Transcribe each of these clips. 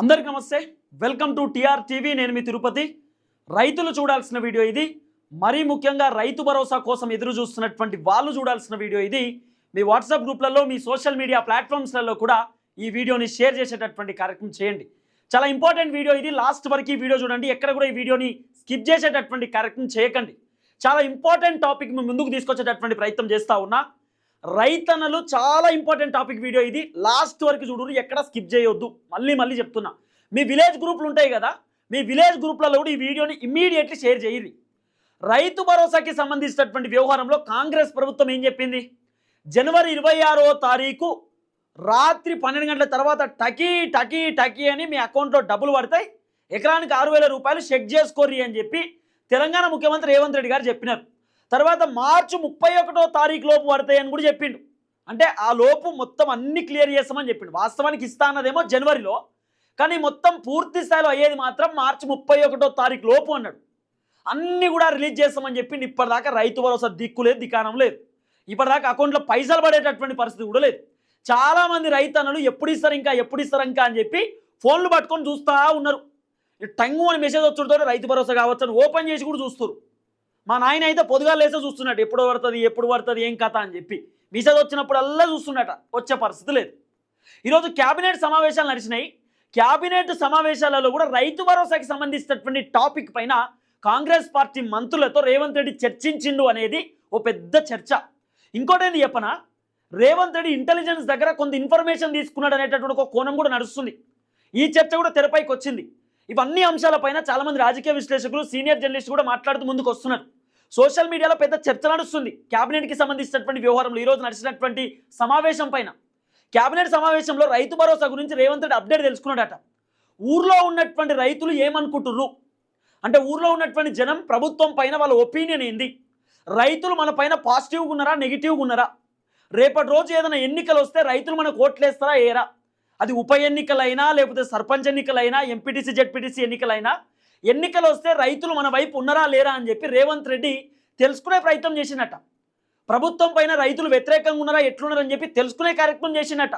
అందరికి నమస్తే. Welcome to TR TV నేను మీ తిరుపతి. రైతులు చూడాల్సిన వీడియో ఇది. మరీ ముఖ్యంగా రైతు భరోసా కోసం ఎదురు చూస్తున్నటువంటి వాళ్ళు చూడాల్సిన వీడియో ఇది. మీ వాట్సాప్ గ్రూప్లలో మీ సోషల్ మీడియా ప్లాట్ఫామ్స్లలో కూడా ఈ వీడియోని షేర్ చేసేటటువంటి కార్యక్రమం చేయండి. చాలా ఇంపార్టెంట్ వీడియో ఇది. లాస్ట్ వరకు ఈ వీడియో చూడండి. ఎక్కడ కూడా ఈ వీడియోని స్కిప్ చేసేటటువంటి కార్యక్రమం చేయకండి. చాలా ఇంపార్టెంట్ టాపిక్ ముందుకు తీసుకొచ్చేటటువంటి ప్రయత్నం చేస్తా ఉన్నా. రైతన్నలు చాలా ఇంపార్టెంట్ టాపిక్ వీడియో ఇది. లాస్ట్ వరకు చూడు ఎక్కడ స్కిప్ చేయొద్దు. మళ్ళీ మళ్ళీ చెప్తున్నా. మీ విలేజ్ గ్రూప్లు ఉంటాయి కదా మీ విలేజ్ గ్రూప్లలో కూడా ఈ వీడియోని ఇమ్మీడియట్లీ షేర్ చేయండి రైతు భరోసాకి సంబంధించినటువంటి వ్యవహారంలో కాంగ్రెస్ ప్రభుత్వం ఏం చెప్పింది? జనవరి ఇరవై ఆరో తారీఖు రాత్రి పన్నెండు గంటల తర్వాత టకీ టకీ టకీ అని మీ అకౌంట్లో డబ్బులు పడతాయి. ఎకరానికి ఆరు వేల రూపాయలు చెక్ చేసుకోర్రి అని చెప్పి తెలంగాణ ముఖ్యమంత్రి రేవంత్ రెడ్డి గారు చెప్పినారు. తర్వాత మార్చి ముప్పై ఒకటో తారీఖు లోపు పడతాయని కూడా చెప్పిండు. అంటే ఆ లోపు మొత్తం అన్ని క్లియర్ చేస్తామని చెప్పిండు. వాస్తవానికి ఇస్తా అన్నదేమో జనవరిలో కానీ మొత్తం పూర్తి స్థాయిలో అయ్యేది మాత్రం మార్చి ముప్పై ఒకటో తారీఖు లోపు అన్నాడు. అన్నీ కూడా రిలీజ్ చేస్తామని చెప్పిండు. ఇప్పటిదాకా రైతు భరోసా దిక్కు లేదు దికాణం లేదు. ఇప్పటిదాకా అకౌంట్లో పైసలు పడేటటువంటి పరిస్థితి కూడా లేదు. చాలామంది రైతన్నలు ఎప్పుడు ఇస్తారు ఇంకా ఎప్పుడు ఇస్తారు ఇంకా అని చెప్పి ఫోన్లు పట్టుకొని చూస్తూ ఉన్నారు. టంగు అని మెసేజ్ వచ్చుడుతో రైతు భరోసా కావచ్చు అని ఓపెన్ చేసి కూడా చూస్తారు మా నాయన అయితే పొదుగా లేసే చూస్తున్నట్టు ఎప్పుడు పడుతుంది ఎప్పుడు పడుతుంది ఏం కథ అని చెప్పి. మెసేజ్ వచ్చినప్పుడల్లా చూస్తున్నట వచ్చే పరిస్థితి లేదు. ఈరోజు క్యాబినెట్ సమావేశాలు నడిచినాయి. క్యాబినెట్ సమావేశాలలో కూడా రైతు భరోసాకి సంబంధించినటువంటి టాపిక్ పైన కాంగ్రెస్ పార్టీ మంత్రులతో రేవంత్ రెడ్డి చర్చించిండు అనేది ఓ పెద్ద చర్చ. ఇంకోటి ఏంది చెప్పనా? రేవంత్ రెడ్డి ఇంటెలిజెన్స్ దగ్గర కొంత ఇన్ఫర్మేషన్ తీసుకున్నాడు అనేటటువంటి ఒక కోణం కూడా నడుస్తుంది. ఈ చర్చ కూడా తెరపైకి వచ్చింది. ఇవన్నీ అంశాలపైన చాలామంది రాజకీయ విశ్లేషకులు సీనియర్ జర్నలిస్ట్ కూడా మాట్లాడుతూ ముందుకు వస్తున్నారు. సోషల్ మీడియాలో పెద్ద చర్చ నడుస్తుంది. క్యాబినెట్కి సంబంధించినటువంటి వ్యవహారంలో ఈరోజు నడిచినటువంటి సమావేశం పైన. క్యాబినెట్ సమావేశంలో రైతు భరోసా గురించి రేవంత్ రెడ్డి అప్డేట్ తెలుసుకున్నాడట. ఊర్లో ఉన్నటువంటి రైతులు ఏమనుకుంటుర్రు? అంటే ఊర్లో ఉన్నటువంటి జనం ప్రభుత్వం పైన వాళ్ళ ఒపీనియన్ ఏంది? రైతులు మన పైన పాజిటివ్గా ఉన్నారా నెగిటివ్గా ఉన్నారా? రేపటి రోజు ఏదైనా ఎన్నికలు వస్తే రైతులు మనకు ఓట్లేస్తారా ఏరా అది ఉప ఎన్నికలైనా లేకపోతే sarpanch ఎన్నికలైనా M P T C Z P T C ఎన్నికలైనా ఎన్నికలు వస్తే రైతులు మన వైపు ఉన్నారా లేరా అని చెప్పి రేవంత్ రెడ్డి తెలుసుకునే ప్రయత్నం చేసినట్ట ప్రభుత్వం పైన రైతులు వ్యతిరేకంగా ఉన్నారా ఎట్లున్నారని చెప్పి తెలుసుకునే కార్యక్రమం చేసినట్ట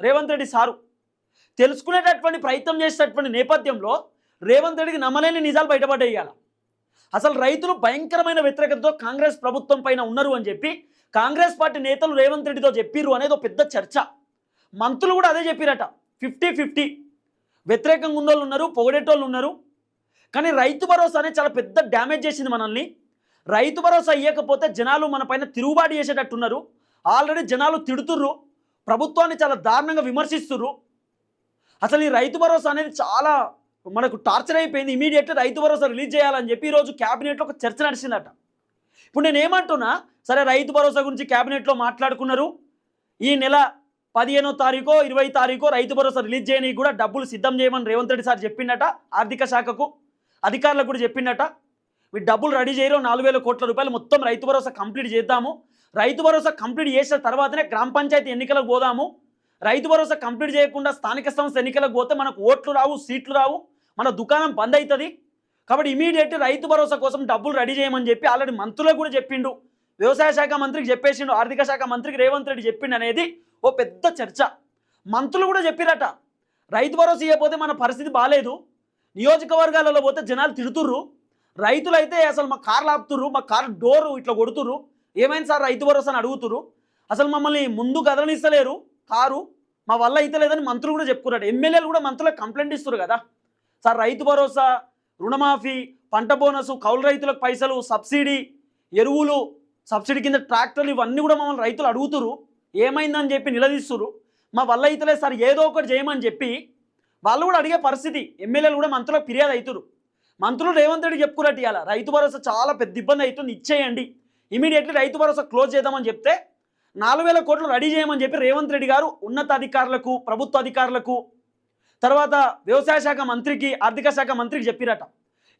రేవంత్ రెడ్డి సారు. తెలుసుకునేటటువంటి ప్రయత్నం చేసేటటువంటి నేపథ్యంలో రేవంత్ రెడ్డికి నమ్మలేని నిజాలు బయటపడేయాలి అసలు రైతులు భయంకరమైన వ్యతిరేకతతో కాంగ్రెస్ ప్రభుత్వం పైన ఉన్నారు అని చెప్పి కాంగ్రెస్ పార్టీ నేతలు రేవంత్ రెడ్డితో చెప్పిర్రు అనేది ఒక పెద్ద చర్చ. మంత్రులు కూడా అదే చెప్పారట. Fifty fifty. వ్యతిరేకంగా ఉన్నోళ్ళు ఉన్నారు పొగడేటోళ్ళు ఉన్నారు. కానీ రైతు భరోసా అనేది చాలా పెద్ద డ్యామేజ్ చేసింది మనల్ని. రైతు భరోసా ఇవ్వకపోతే జనాలు మన పైన తిరుగుబాటు చేసేటట్టున్నారు. ఆల్రెడీ జనాలు తిడుతుర్రు. ప్రభుత్వాన్ని చాలా దారుణంగా విమర్శిస్తుర్రు. అసలు ఈ రైతు భరోసా అనేది చాలా మనకు టార్చర్ అయిపోయింది. ఇమీడియట్గా రైతు భరోసా రిలీజ్ చేయాలని చెప్పి ఈరోజు క్యాబినెట్లో ఒక చర్చ నడిచిందట. ఇప్పుడు నేను ఏమంటున్నా సరే రైతు భరోసా గురించి క్యాబినెట్లో మాట్లాడుకున్నారు. ఈ నెల పదిహేనో తారీఖో ఇరవై తారీఖో రైతు భరోసా రిలీజ్ చేయడానికి కూడా డబ్బులు సిద్ధం చేయమని రేవంత్ రెడ్డి సార్ చెప్పిండట ఆర్థిక శాఖకు అధికారులకు కూడా చెప్పిండట. మీరు డబ్బులు రెడీ చేయరు నాలుగు వేల కోట్ల రూపాయలు మొత్తం రైతు భరోసా కంప్లీట్ చేద్దాము. రైతు భరోసా కంప్లీట్ చేసిన తర్వాతనే గ్రామ పంచాయతీ ఎన్నికలకు పోదాము. రైతు భరోసా కంప్లీట్ చేయకుండా స్థానిక సంస్థ ఎన్నికలకు పోతే మనకు ఓట్లు రావు సీట్లు రావు మన దుకాణం బంద్ అవుతుంది కాబట్టి ఇమీడియట్ రైతు భరోసా కోసం డబ్బులు రెడీ చేయమని చెప్పి ఆల్రెడీ మంత్రులకు కూడా చెప్పిండు. వ్యవసాయ శాఖ మంత్రికి చెప్పేసిండు ఆర్థిక శాఖ మంత్రికి రేవంత్ రెడ్డి చెప్పిండు అనేది ఓ పెద్ద చర్చ. మంత్రులు కూడా చెప్పిరట. రైతు భరోసా ఇవ్వకపోతే మన పరిస్థితి బాగాలేదు నియోజకవర్గాలలో పోతే జనాలు తిడుతుర్రు. రైతులు అయితే అసలు మా కార్లు ఆపుతుర్రు మా కార్ డోరు ఇట్లా కొడుతుర్రు. ఏమైంది సార్ రైతు భరోసా అని అడుగుతుర్రు? అసలు మమ్మల్ని ముందు కదలనిస్తలేరు. కారు మా వల్ల అయితే లేదని మంత్రులు కూడా చెప్పుకున్నాడు ఎమ్మెల్యేలు కూడా మంత్రులకు కంప్లైంట్ ఇస్తారు కదా. సార్ రైతు భరోసా రుణమాఫీ పంట బోనసు కౌలు రైతులకు పైసలు సబ్సిడీ ఎరువులు సబ్సిడీ కింద ట్రాక్టర్లు ఇవన్నీ కూడా మమ్మల్ని రైతులు అడుగుతురు ఏమైందని చెప్పి నిలదీస్తురు మా వల్ల అయితేలే సార్ ఏదో ఒకటి చేయమని చెప్పి వాళ్ళు కూడా అడిగే పరిస్థితి. ఎమ్మెల్యేలు కూడా మంత్రులకు ఫిర్యాదు అవుతురు మంత్రులు రేవంత్ రెడ్డి చెప్పుకున్నట్టు ఇవాళ రైతు భరోసా చాలా పెద్ద ఇబ్బంది అవుతుంది ఇచ్చేయండి. ఇమీడియట్లీ రైతు భరోసా క్లోజ్ చేద్దామని చెప్తే నాలుగు వేల కోట్లు రెడీ చేయమని చెప్పి రేవంత్ రెడ్డి గారు ఉన్నతాధికారులకు ప్రభుత్వ అధికారులకు తర్వాత వ్యవసాయ శాఖ మంత్రికి ఆర్థిక శాఖ మంత్రికి చెప్పిరట.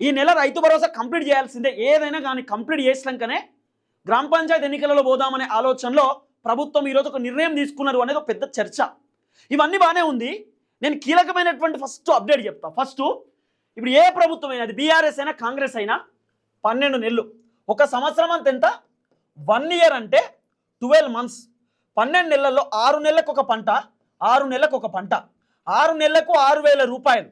ఈ నెల రైతు భరోసా కంప్లీట్ చేయాల్సిందే. ఏదైనా కానీ కంప్లీట్ చేసినాకనే గ్రామ పంచాయతీ ఎన్నికలలో పోదామనే ఆలోచనలో ప్రభుత్వం ఈరోజు ఒక నిర్ణయం తీసుకున్నారు అనేది ఒక పెద్ద చర్చ. ఇవన్నీ బాగానే ఉంది. నేను కీలకమైనటువంటి ఫస్ట్ అప్డేట్ చెప్తా. ఫస్ట్ ఇప్పుడు ఏ ప్రభుత్వం అయినా అది బీఆర్ఎస్ అయినా కాంగ్రెస్ అయినా పన్నెండు నెలలు. ఒక సంవత్సరం అంత ఎంత? వన్ ఇయర్ అంటే ట్వెల్వ్ మంత్స్ పన్నెండు నెలల్లో ఆరు నెలలకు ఒక పంట ఆరు నెలలకు ఒక పంట. ఆరు నెలలకు ఆరు వేల రూపాయలు.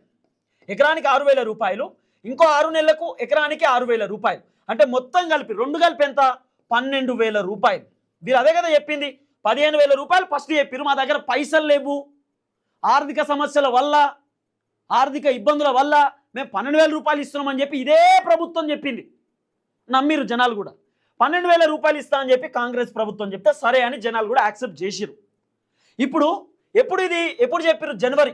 ఎకరానికి ఆరు వేల రూపాయలు. ఇంకో ఆరు నెలలకు ఎకరానికి ఆరు వేల రూపాయలు. అంటే మొత్తం కలిపి రెండు కలిపి ఎంత? పన్నెండు వేల రూపాయలు. వీరు అదే కదా చెప్పింది. పదిహేను వేల రూపాయలు ఫస్ట్ చెప్పారు మా దగ్గర పైసలు లేవు. ఆర్థిక సమస్యల వల్ల ఆర్థిక ఇబ్బందుల వల్ల మేము పన్నెండు వేల రూపాయలు ఇస్తున్నామని చెప్పి ఇదే ప్రభుత్వం చెప్పింది. నమ్మిరు జనాలు కూడా. పన్నెండు వేల రూపాయలు ఇస్తా అని చెప్పి కాంగ్రెస్ ప్రభుత్వం చెప్తే సరే అని జనాలు కూడా యాక్సెప్ట్ చేసిరు ఇప్పుడు ఎప్పుడు ఇది ఎప్పుడు చెప్పారు జనవరి.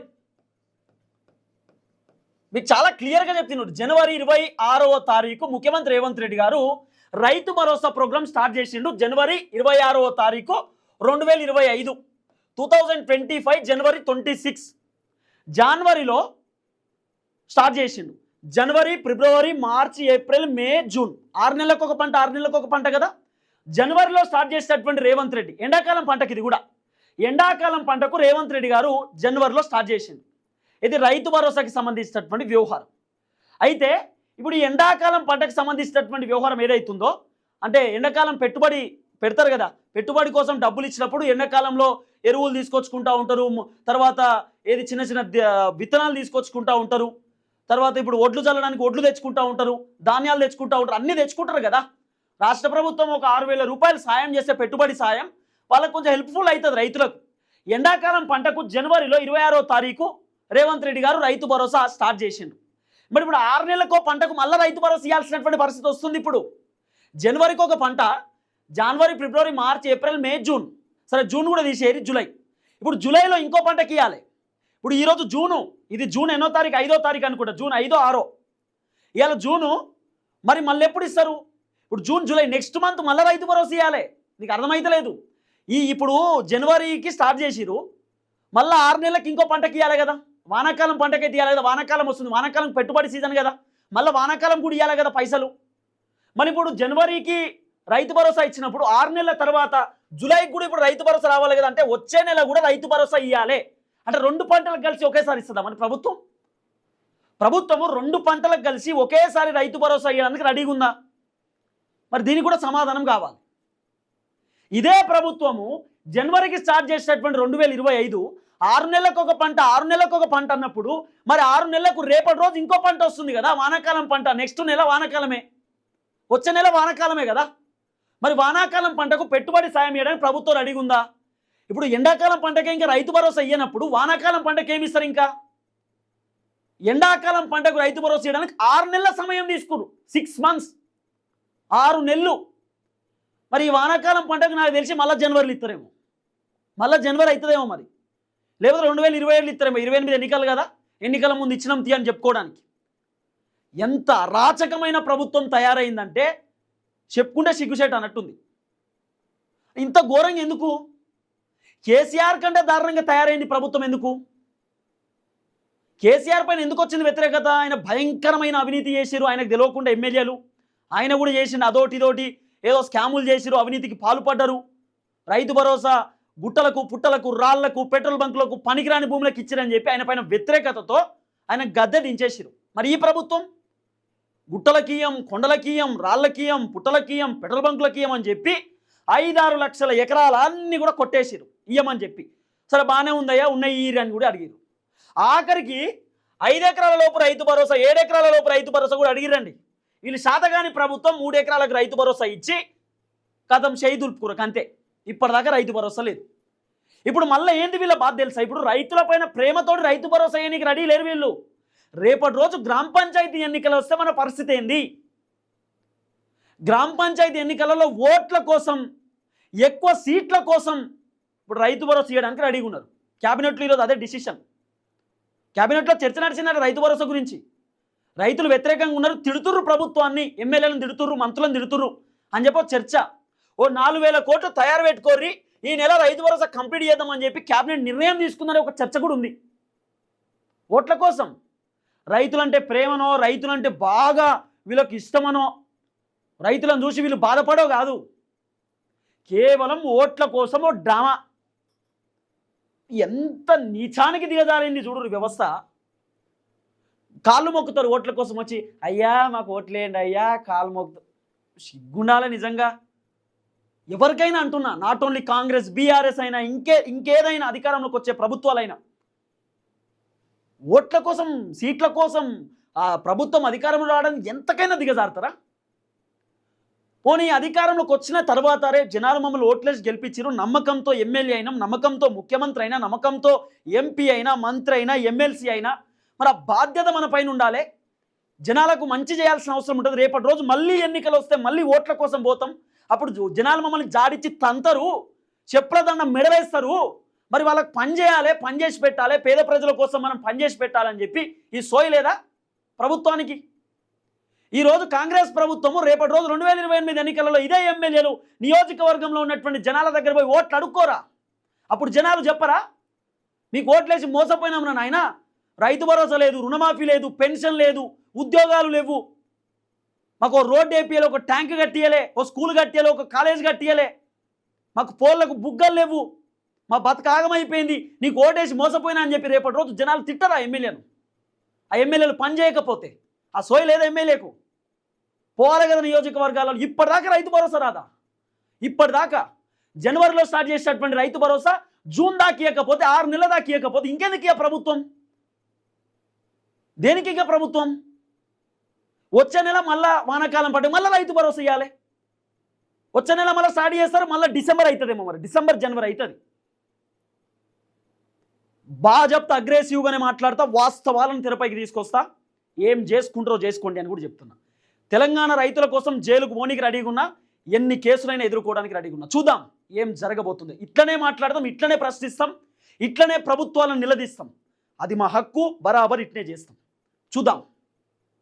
మీకు చాలా క్లియర్గా చెప్తున్నారు జనవరి ఇరవై ఆరవ తారీఖు ముఖ్యమంత్రి రేవంత్ రెడ్డి గారు రైతు భరోసా ప్రోగ్రామ్ స్టార్ట్ చేసిండు జనవరి ఇరవై ఆరవ తారీఖు రెండు వేల ఇరవై ఐదు. టూ థౌజండ్ ట్వంటీ ఫైవ్ జనవరి ట్వంటీ సిక్స్ జనవరిలో స్టార్ట్ చేసిండు. జనవరి ఫిబ్రవరి మార్చి ఏప్రిల్ మే జూన్. ఆరు నెలలకు ఒక పంట ఆరు నెలలకు ఒక పంట కదా? జనవరిలో స్టార్ట్ చేసేటటువంటి రేవంత్ రెడ్డి ఎండాకాలం పంటకి ఇది కూడా. ఎండాకాలం పంటకు రేవంత్ రెడ్డి గారు జనవరిలో స్టార్ట్ చేసిండు. ఇది రైతు భరోసాకి సంబంధించినటువంటి వ్యవహారం అయితే ఇప్పుడు ఈ ఎండాకాలం పంటకు సంబంధించినటువంటి వ్యవహారం ఏదైతుందో అంటే ఎండాకాలం పెట్టుబడి పెడతారు కదా పెట్టుబడి కోసం డబ్బులు ఇచ్చినప్పుడు ఎండాకాలంలో ఎరువులు తీసుకొచ్చుకుంటూ ఉంటారు తర్వాత ఏది చిన్న చిన్న విత్తనాలు తీసుకొచ్చుకుంటూ ఉంటారు తర్వాత ఇప్పుడు ఒడ్లు చల్లడానికి ఒడ్లు తెచ్చుకుంటా ఉంటారు ధాన్యాలు తెచ్చుకుంటా ఉంటారు అన్నీ తెచ్చుకుంటారు కదా. రాష్ట్ర ప్రభుత్వం ఒక ఆరు వేల రూపాయలు సాయం చేస్తే పెట్టుబడి సాయం వాళ్ళకు కొంచెం హెల్ప్ఫుల్ అవుతుంది రైతులకు. ఎండాకాలం పంటకు జనవరిలో ఇరవై ఆరో తారీఖు రేవంత్ రెడ్డి గారు రైతు భరోసా స్టార్ట్ చేసిండు. మరి ఇప్పుడు ఆరు నెలలకో పంటకు మళ్ళీ రైతు భరోసా ఇవ్వాల్సినటువంటి పరిస్థితి వస్తుంది ఇప్పుడు. జనవరికి ఒక పంట జనవరి ఫిబ్రవరి మార్చ్ ఏప్రిల్ మే జూన్. సరే జూన్ కూడా తీసేది జూలై. ఇప్పుడు జూలైలో ఇంకో పంటకి ఇవ్వాలి. ఇప్పుడు ఈరోజు జూను ఇది జూన్ ఎన్నో తారీఖు ఐదో తారీఖు అనుకుంటా జూన్ ఐదో ఆరో. ఇవాళ జూను మరి మళ్ళీ ఎప్పుడు ఇస్తారు? ఇప్పుడు జూన్ జూలై నెక్స్ట్ మంత్ మళ్ళీ రైతు భరోసా ఇవ్వాలి. నీకు అర్థమైతలేదు ఈ ఇప్పుడు జనవరికి స్టార్ట్ చేసిరు మళ్ళీ ఆరు నెలలకు ఇంకో పంటకి ఇవ్వాలి కదా. వానాకాలం పంటకి తీయాలి కదా వానాకాలం వస్తుంది. వానాకాలం పెట్టుబడి సీజన్ కదా. మళ్ళీ వానాకాలం కూడా ఇవ్వాలి కదా పైసలు. మరి ఇప్పుడు జనవరికి రైతు భరోసా ఇచ్చినప్పుడు ఆరు నెలల తర్వాత జూలైకి కూడా ఇప్పుడు రైతు భరోసా రావాలి కదా అంటే వచ్చే నెల కూడా రైతు భరోసా ఇవ్వాలి అంటే రెండు పంటలకు కలిసి ఒకేసారి ఇస్తుందా మన ప్రభుత్వం? ప్రభుత్వము రెండు పంటలకు కలిసి ఒకేసారి రైతు భరోసా ఇవ్వడానికి రెడీగా ఉందా? మరి దీనికి కూడా సమాధానం కావాలి. ఇదే ప్రభుత్వము జనవరికి స్టార్ట్ చేసినటువంటి రెండు వేల ఇరవై ఐదు ఆరు నెలలకు ఒక పంట ఆరు నెలలకు ఒక పంట అన్నప్పుడు మరి ఆరు నెలలకు రేపటి రోజు ఇంకో పంట వస్తుంది కదా వానాకాలం పంట. నెక్స్ట్ నెల వానాకాలమే. వచ్చే నెల వానాకాలమే కదా. మరి వానాకాలం పంటకు పెట్టుబడి సాయం చేయడానికి ప్రభుత్వం అడిగి ఉందా ఇప్పుడు ఎండాకాలం పంటకే ఇంకా రైతు భరోసా ఇయ్యనప్పుడు వానాకాలం పంటకి ఏమి ఇస్తారు ఇంకా? ఎండాకాలం పంటకు రైతు భరోసా ఇవ్వడానికి ఆరు నెలల సమయం తీసుకురు. సిక్స్ మంత్స్ ఆరు నెలలు. మరి ఈ వానాకాలం పంటకు నాకు తెలిసి మళ్ళీ జనవరిలో ఇస్తారేమో. మళ్ళీ జనవరి అవుతుందేమో మరి. లేకపోతే రెండు వేల ఇరవై ఏళ్ళు ఇస్తారేమో. ఇరవై ఎనిమిది ఎన్నికలు కదా. ఎన్నికల ముందు ఇచ్చినాం తీ అని చెప్పుకోవడానికి. ఎంత అరాచకమైన ప్రభుత్వం తయారైందంటే చెప్పుకుంటే సిగ్గుచేట అన్నట్టుంది. ఇంత ఘోరంగా ఎందుకు? కేసీఆర్ కంటే దారుణంగా తయారైంది ప్రభుత్వం ఎందుకు? కేసీఆర్ పైన ఎందుకు వచ్చింది వ్యతిరేకత? ఆయన భయంకరమైన అవినీతి చేశారు ఆయనకు తెలియకుండా ఎమ్మెల్యేలు. ఆయన కూడా చేసిండు అదోటి ఇదోటి. ఏదో స్కాములు చేసిరు అవినీతికి పాల్పడ్డరు. రైతు భరోసా గుట్టలకు పుట్టలకు రాళ్ళకు పెట్రోల్ బంకులకు పనికిరాని భూములకు ఇచ్చిరని చెప్పి ఆయన పైన వ్యతిరేకతతో ఆయన గద్దె దించేసిరు మరి ఈ ప్రభుత్వం గుట్టలకీయం కొండలకీయం రాళ్ళకీయం పుట్టలకీయం పెట్రోల్ బంకులకీయం అని చెప్పి ఐదారు లక్షల ఎకరాలు అన్నీ కూడా కొట్టేసిరు ఇయ్యమని చెప్పి. సరే బాగానే ఉందయ్యా ఉన్నాయి ఈ అని కూడా అడిగిరు ఆఖరికి ఐదు ఎకరాల లోపు రైతు భరోసా ఏడు ఎకరాల లోపు రైతు భరోసా కూడా అడిగిరండి వీళ్ళు శాతగాని ప్రభుత్వం మూడు ఎకరాలకు రైతు భరోసా ఇచ్చి కథం షహీదుల్పూరకు అంతే. ఇప్పటిదాకా రైతు భరోసా లేదు. ఇప్పుడు మళ్ళీ ఏంది వీళ్ళ బాధ తెలుసా? ఇప్పుడు రైతుల పైన ప్రేమతోటి రైతు భరోసా ఏనికి రెడీ లేరు వీళ్ళు. రేపటి రోజు గ్రామ పంచాయతీ ఎన్నికలు వస్తే మన పరిస్థితి ఏంది? గ్రామ పంచాయతీ ఎన్నికలలో ఓట్ల కోసం ఎక్కువ సీట్ల కోసం ఇప్పుడు రైతు భరోసా ఇవ్వడానికి రెడీగా ఉన్నారు. క్యాబినెట్లో ఈరోజు అదే డిసిషన్. క్యాబినెట్లో చర్చ నడిచినారు రైతు భరోసా గురించి. రైతులు వ్యతిరేకంగా ఉన్నారు. తిడుతుర్రు ప్రభుత్వాన్ని ఎమ్మెల్యేలను తిడుతుర్రు మంత్రులను తిడుతుర్రు అని చెప్పి చర్చ. ఓ నాలుగు వేల కోట్లు తయారు పెట్టుకోర్రి ఈ నెల రైతు భరోసా కంప్లీట్ చేద్దామని చెప్పి క్యాబినెట్ నిర్ణయం తీసుకుందని ఒక చర్చ కూడా ఉంది. ఓట్ల కోసం. రైతులంటే ప్రేమనో రైతులంటే బాగా వీళ్ళకి ఇష్టమనో రైతులను చూసి వీళ్ళు బాధపడో కాదు. కేవలం ఓట్ల కోసమో డ్రామా. ఎంత నీచానికి దిగజారింది చూడరు వ్యవస్థ. కాళ్ళు మొక్కుతారు ఓట్ల కోసం వచ్చి అయ్యా మాకు ఓట్లేయండి అయ్యా కాళ్ళు మొక్కుతారు సిగ్గుండాలి నిజంగా. ఎవరికైనా అంటున్నా నాట్ ఓన్లీ కాంగ్రెస్ బీఆర్ఎస్ అయినా ఇంకే ఇంకేదైనా అధికారంలోకి వచ్చే ప్రభుత్వాలైనా. ఓట్ల కోసం సీట్ల కోసం ఆ ప్రభుత్వం అధికారంలో రావడానికి ఎంతకైనా దిగజారుతారా? పోనీ అధికారంలోకి వచ్చిన తర్వాత రే జనాలు మమ్మల్ని ఓట్లేసి గెలిపించారు నమ్మకంతో ఎమ్మెల్యే అయినా నమ్మకంతో ముఖ్యమంత్రి అయినా నమ్మకంతో ఎంపీ అయినా మంత్రి అయినా ఎమ్మెల్సీ అయినా మరి ఆ బాధ్యత మన పైన ఉండాలి. జనాలకు మంచి చేయాల్సిన అవసరం ఉంటుంది. రేపటి రోజు మళ్ళీ ఎన్నికలు వస్తే మళ్ళీ ఓట్ల కోసం పోతాం. అప్పుడు జనాలు మమ్మల్ని జాడిచ్చి తంతరు. చెప్పుల దండ మెడవేస్తారు. మరి వాళ్ళకి పని చేయాలి పని చేసి పెట్టాలి. పేద ప్రజల కోసం మనం పని చేసి పెట్టాలని చెప్పి ఈ సోయి లేదా ప్రభుత్వానికి? ఈరోజు కాంగ్రెస్ ప్రభుత్వము రేపటి రోజు రెండు వేల ఇరవై ఎనిమిది ఎన్నికలలో ఇదే ఎమ్మెల్యేలు నియోజకవర్గంలో ఉన్నటువంటి జనాల దగ్గర పోయి ఓట్లు అడుక్కోరా? అప్పుడు జనాలు చెప్పరా? మీకు ఓట్లేసి మోసపోయినాం నా నాయన. రైతు భరోసా లేదు రుణమాఫీ లేదు పెన్షన్ లేదు ఉద్యోగాలు లేవు. మాకు ఓ రోడ్డు వేపియలే ఒక ట్యాంక్ కట్టియలే ఓ స్కూల్ కట్టియలే ఒక కాలేజ్ కట్టియలే. మాకు ఫోన్లకు బుగ్గలు లేవు. మా బతకాగమైపోయింది నీకు ఓటేసి మోసపోయినా అని చెప్పి రేపటి రోజు జనాలు తిట్టరా ఎమ్మెల్యేను? ఆ ఎమ్మెల్యేలు పనిచేయకపోతే ఆ సోయి లేదా ఎమ్మెల్యేకు? పోవాలి కదా నియోజకవర్గాలలో. ఇప్పటిదాకా రైతు భరోసా రాదా? ఇప్పటిదాకా జనవరిలో స్టార్ట్ చేసేటటువంటి రైతు భరోసా జూన్ దాకా ఇవ్వకపోతే ఆరు నెలల దాకా ఇవ్వకపోతే ఇంకెందుకు ఇవ్వ ప్రభుత్వం? దేనికి ఇక ప్రభుత్వం? వచ్చే నెల మళ్ళా వానాకాలం పట్టి మళ్ళీ రైతు భరోసా ఇవ్వాలి వచ్చే నెల మళ్ళీ స్టార్ట్ చేస్తారు మళ్ళీ డిసెంబర్ అవుతుందేమో మరి. డిసెంబర్ జనవరి అవుతుంది బాగా చెప్తా అగ్రెసివ్గానే మాట్లాడతా వాస్తవాలను తెరపైకి తీసుకొస్తా. ఏం చేసుకుంటారో చేసుకోండి అని కూడా చెప్తున్నా. తెలంగాణ రైతుల కోసం జైలుకు పోనీకి రెడీగా ఉన్నా ఎన్ని కేసులైనా ఎదుర్కోవడానికి రెడీగా ఉన్నా. చూద్దాం ఏం జరగబోతుంది. ఇట్లనే మాట్లాడదాం ఇట్లనే ప్రశ్నిస్తాం ఇట్లనే ప్రభుత్వాలను నిలదీస్తాం. అది మా హక్కు బరాబర్ ఇట్నే చేస్తాం. చూద్దాం